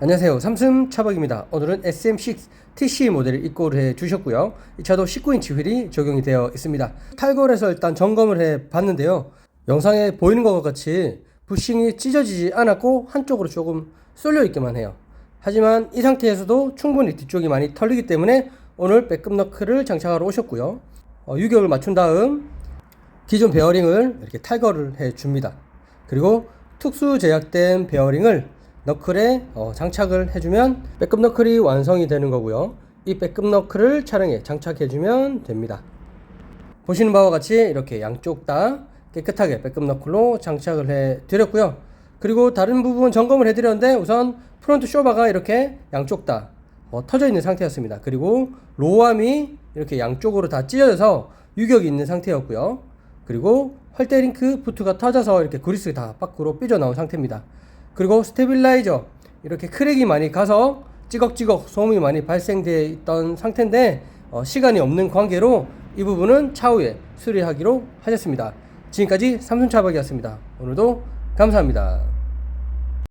안녕하세요. 삼승 차박입니다. 오늘은 SM6 TC 모델을 입고를 해 주셨고요. 이 차도 19인치 휠이 적용이 되어 있습니다. 탈거해서 일단 점검을 해 봤는데요. 영상에 보이는 것과 같이 부싱이 찢어지지 않았고 한쪽으로 조금 쏠려 있기만 해요. 하지만 이 상태에서도 충분히 뒤쪽이 많이 털리기 때문에 오늘 백급 너클을 장착하러 오셨고요. 어, 유격을 맞춘 다음 기존 베어링을 이렇게 탈거를 해 줍니다. 그리고 특수 제작된 베어링을 너클에 어, 장착을 해주면 백급 너클이 완성이 되는 거고요. 이 백급 너클을 차량에 장착해주면 됩니다. 보시는 바와 같이 이렇게 양쪽 다 깨끗하게 백급 너클로 장착을 해 드렸고요. 그리고 다른 부분 점검을 해 드렸는데 우선 프론트 쇼바가 이렇게 양쪽 다 어, 터져 있는 상태였습니다. 그리고 로암이 이렇게 양쪽으로 다 찢어져서 유격이 있는 상태였고요. 그리고 활대 링크 부트가 터져서 이렇게 그리스 다 밖으로 삐져나온 상태입니다. 그리고 스테빌라이저 이렇게 크랙이 많이 가서 찌걱찌걱 소음이 많이 발생되어 있던 상태인데 어, 시간이 없는 관계로 이 부분은 차후에 수리하기로 하셨습니다. 지금까지 삼순차박이었습니다. 오늘도 감사합니다.